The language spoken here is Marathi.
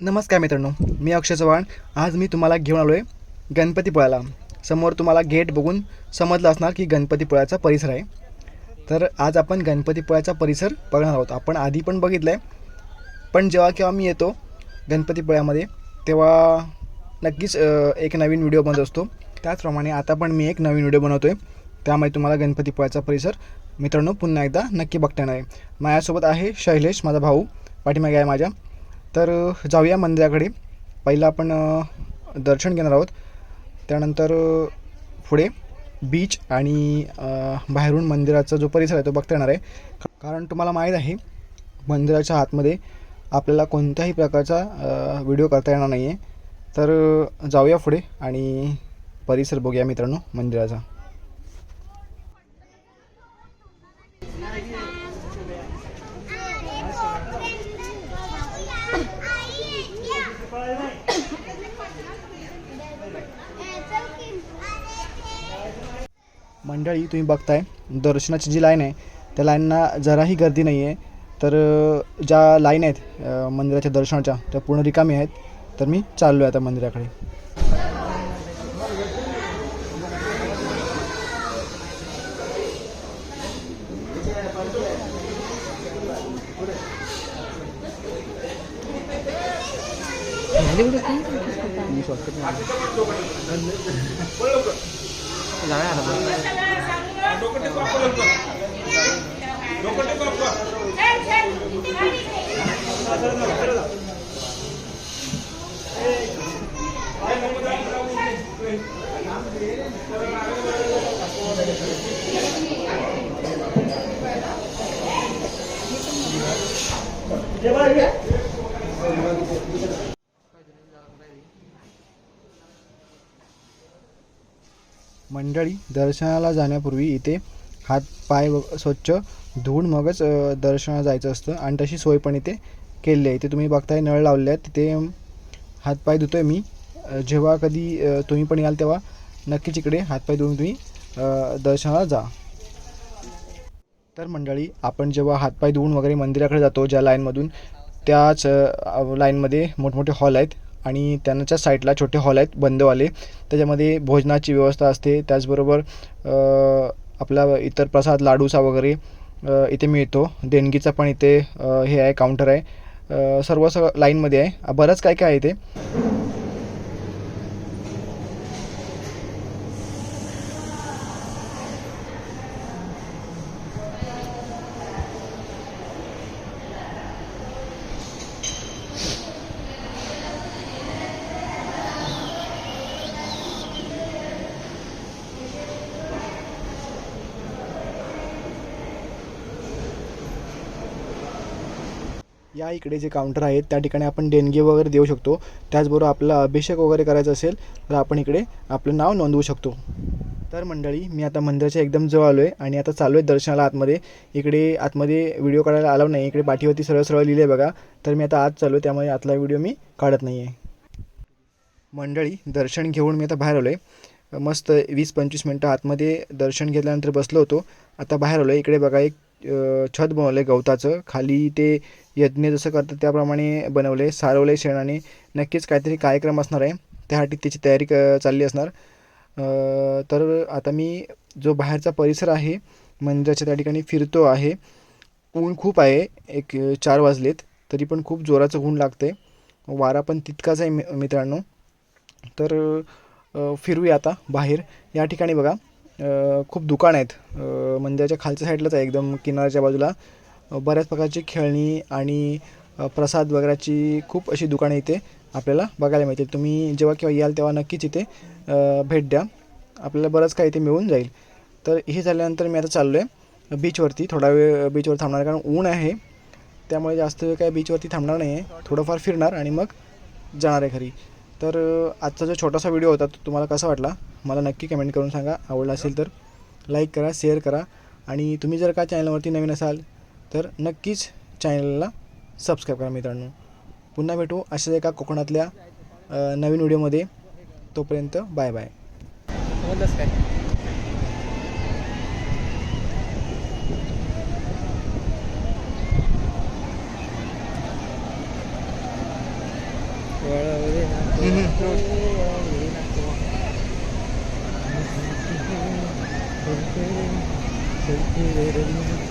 नमस्कार मित्रांनो मी अक्षय चव्हाण. आज मी तुम्हाला घेऊन आलो आहे गणपतीपुळ्याला समोर तुम्हाला गेट बघून समजलं असणार की गणपतीपुळ्याचा परिसर आहे. तर आज आपण गणपतीपुळ्याचा परिसर बघणार आहोत. आपण आधी पण बघितलं आहे पण जेव्हा केव्हा मी येतो गणपतीपुळ्यामध्ये तेव्हा नक्कीच एक नवीन व्हिडिओ बनत असतो. त्याचप्रमाणे आता पण मी एक नवीन व्हिडिओ बनवतो आहे त्यामुळे तुम्हाला गणपतीपुळ्याचा परिसर मित्रांनो पुन्हा एकदा नक्की बघता येणार आहे. माझ्यासोबत आहे शैलेश माझा भाऊ. पाठीमागे आहे माझ्या. तर जाऊया मंदिराकडे. पहिलं आपण दर्शन घेणार आहोत. त्यानंतर पुढे बीच आणि बाहेरून मंदिराचा जो परिसर आहे तो बघता येणार आहे. कारण तुम्हाला माहीत आहे मंदिराच्या आतमध्ये आपल्याला कोणत्याही प्रकारचा व्हिडिओ करता येणार नाही आहे तर जाऊया पुढे आणि परिसर बघूया मित्रांनो मंदिराचा. मंडळी तुम्ही बघताय दर्शनाची जी लाईन आहे त्या लाईनना जराही गर्दी नाही आहे तर ज्या लाईन आहेत मंदिराच्या दर्शनाच्या त्या पूर्ण रिकामी आहेत. तर मी चाललो आहे आता मंदिराकडे. माझ्याकडे जाऊया मंडळी दर्शनाला जाण्यापूर्वी इथे हात पाय व- स्वच्छ धुवून मगच दर्शनाला जायचं असतं. आणि तशी सोय पण इथे केलेली आहे. इथे तुम्ही बघताय नळ लावले आहेत. तिथे हातपाय धुतोय मी. जेव्हा कधी तुम्ही पण याल तेव्हा नक्कीच इकडे हातपाय धुवून तुम्ही दर्शनाला जा. तर मंडळी आपण जेव्हा हातपाय धुवून वगैरे मंदिराकडे जातो ज्या लाईनमधून त्याच लाईनमध्ये मोठमोठे हॉल आहेत. आणि त्यांच्या साईडला छोटे हॉल आहेत बंदवाले. त्याच्यामध्ये भोजनाची व्यवस्था असते. त्याचबरोबर आपला इतर प्रसाद लाडूचा वगैरे इथे मिळतो. देणगीचा पण इथे हे आहे काउंटर आहे. सर्व सगळं लाईनमध्ये आहे. बरंच काय काय आहे इथे. या इकडे जे काउंटर आहेत त्या ठिकाणी आपण देणगी वगैरे देऊ शकतो. त्याचबरोबर आपला अभिषेक वगैरे करायचा असेल तर आपण इकडे आपलं नाव नोंदवू शकतो. तर मंडळी मी आता मंदिराच्या एकदम जवळ आलो आहे आणि आता चालू आहे दर्शनाला आतमध्ये. इकडे आतमध्ये व्हिडिओ काढायला आलो नाही. इकडे पाठीवरती सरळ सरळ लिहिले बघा. तर मी आता आत चालू आहे त्यामुळे आतला व्हिडिओ मी काढत नाही आहे मंडळी दर्शन घेऊन मी आता बाहेर आलो आहे मस्त वीस पंचवीस मिनटं आतमध्ये दर्शन घेतल्यानंतर बसलो होतो. आता बाहेर आलो आहे इकडे बघा एक छत बनवलं आहे गवताचं. खाली ते यज्ञ जसं करतात त्याप्रमाणे बनवले सारवले शेणाने. नक्कीच काहीतरी कार्यक्रम असणार आहे. त्यासाठी त्याची तयारी क चालली असणार. तर आता मी जो बाहेरचा परिसर आहे मंदिराच्या त्या ठिकाणी फिरतो आहे. ऊन खूप आहे. एक चार वाजलेत. तरी पण खूप जोराचं ऊन लागते वारा पण तितकाच आहे मि मित्रांनो. तर फिरूया आता बाहेर. या ठिकाणी बघा. खूप दुकान आहेत. मंदिराच्या खालच्या साईडलाच आहे एकदम किनाऱ्याच्या बाजूला. बऱ्याच प्रकारची खेळणी आणि प्रसाद वगैरेची खूप अशी दुकानं इथे. आपल्याला बघायला मिळतील. तुम्ही जेव्हा केव्हा याल तेव्हा नक्कीच इथे भेट द्या. आपल्याला बरंच काही इथे मिळून जाईल. तर हे झाल्यानंतर मी आता चाललो आहे बीचवरती. थोडा वेळ बीचवर थांबणार आहे, कारण ऊन आहे. त्यामुळे जास्त वेळ काय बीचवरती थांबणार नाही आहे थोडंफार फिरणार आणि मग जाणार आहे घरी. तर आजचा जो छोटासा व्हिडिओ होता तो तुम्हाला कसा वाटला? मला नक्की कमेंट करून सांगा. आवडला असेल तर लाईक करा शेअर करा. आणि तुम्ही जर का चॅनलवरती नवीन असाल तर नक्कीच चॅनलला सबस्क्राईब करा मित्रांनो. पुन्हा भेटू अशाच एका कोकणातल्या नवीन व्हिडिओमध्ये तोपर्यंत बाय बाय समजलंच काय वळवले Thank you.